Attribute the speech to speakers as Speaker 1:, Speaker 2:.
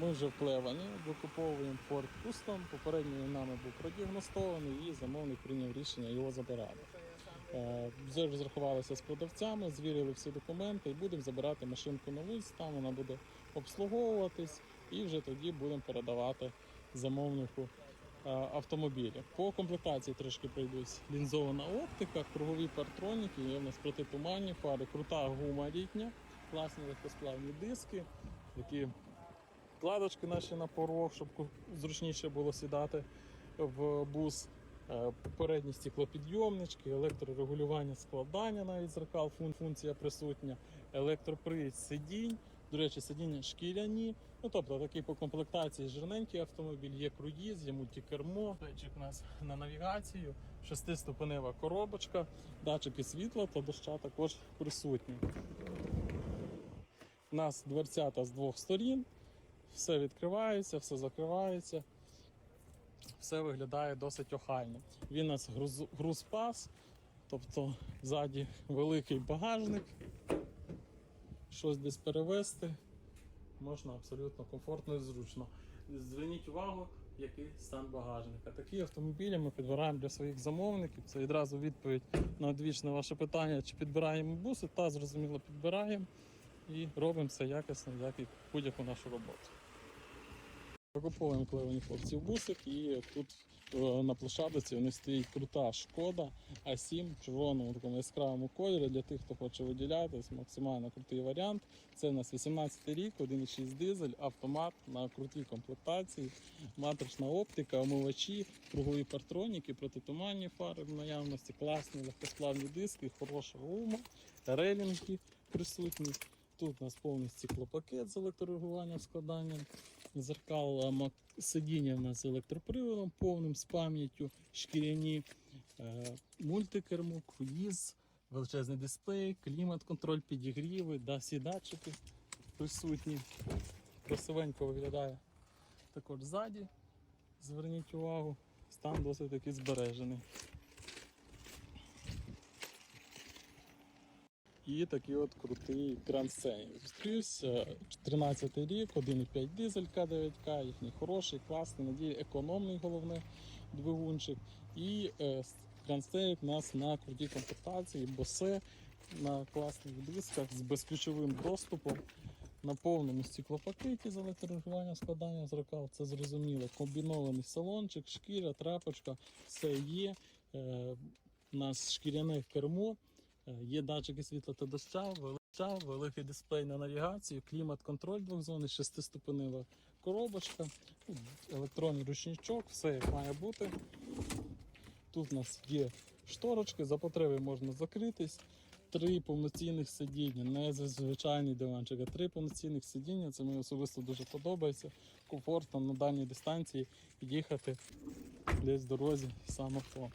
Speaker 1: Ми вже в Плевані викуповуємо Ford Custom. Попередньо нами був продіагностований і замовник прийняв рішення його забирати. Е, Вже розрахувалися з продавцями, звірили всі документи і будемо забирати машинку на вулиць, там вона буде обслуговуватись і вже тоді будемо передавати замовнику е, автомобілі. По комплектації трошки пройдусь. Лінзована оптика, кругові партроніки, є в нас протитуманні фари, крута гума літня, класні легкосплавні диски, які вкладочки наші на порог, щоб зручніше було сідати в бус. Е, Передні стеклопідйомнички, електрорегулювання складання навіть зеркал, фун- функція присутня, електропривід сидінь. До речі, сидіння шкіряні. Ну тобто такий по комплектації жирненький автомобіль, є круїз, є мультикермо. Датчик у нас на навігацію, шестиступенева коробочка, датчики світла та доща також присутні. У нас дверцята з двох сторін, все відкривається, все закривається. Все виглядає досить охайно. Він у нас груз, грузпас, тобто ззаді великий багажник. Щось десь перевезти можна абсолютно комфортно і зручно. Зверніть увагу, який стан багажника. Такі автомобілі ми підбираємо для своїх замовників. Це відразу відповідь на одвічне ваше питання, чи підбираємо буси, та зрозуміло підбираємо і робимо все якісно, як і будь-яку нашу роботу. Викуповуємо клевені хлопців бусик і тут е, на площадці у них стоїть крута шкода А7 в червоному такому яскравому кольорі для тих, хто хоче виділятись, максимально крутий варіант. Це у нас 18 рік, 1,6 дизель, автомат на крутій комплектації, матрична оптика, омивачі, кругові партроніки, протитуманні фари в наявності, класні легкосплавні диски, хороша гума, релінги присутні. Тут у нас повний стеклопакет з електрорегулюванням складанням. Зеркал сидіння в нас з електроприводом повним з пам'яттю, шкіряні, е, мультикермо, круїз, величезний дисплей, клімат-контроль, підігріви, да, всі датчики присутні. Красивенько виглядає також ззаді. Зверніть увагу, стан досить таки збережений. І такий от крутий Grand Scenic. Зустрівся 13 рік, 1,5 дизель К9К, їхній хороший, класний, надію, економний головне двигунчик. І е, Grand Scenic у нас на крутій комплектації, босе на класних дисках з безключовим доступом. На повному стеклопакеті з електрорегулювання складання зеркал, це зрозуміло. Комбінований салончик, шкіра, трапочка, все є. Е, у нас шкіряне кермо. Е, Є датчики світла та доща, велича, великий дисплей на навігацію, клімат-контроль двохзонний, шестиступенева коробочка, ну, електронний ручничок, все як має бути. Тут у нас є шторочки, за потреби можна закритись. Три повноцінних сидіння, не звичайний диванчик, а три повноцінних сидіння. Це мені особисто дуже подобається. Комфортно на дальній дистанції їхати десь в дорозі саме то.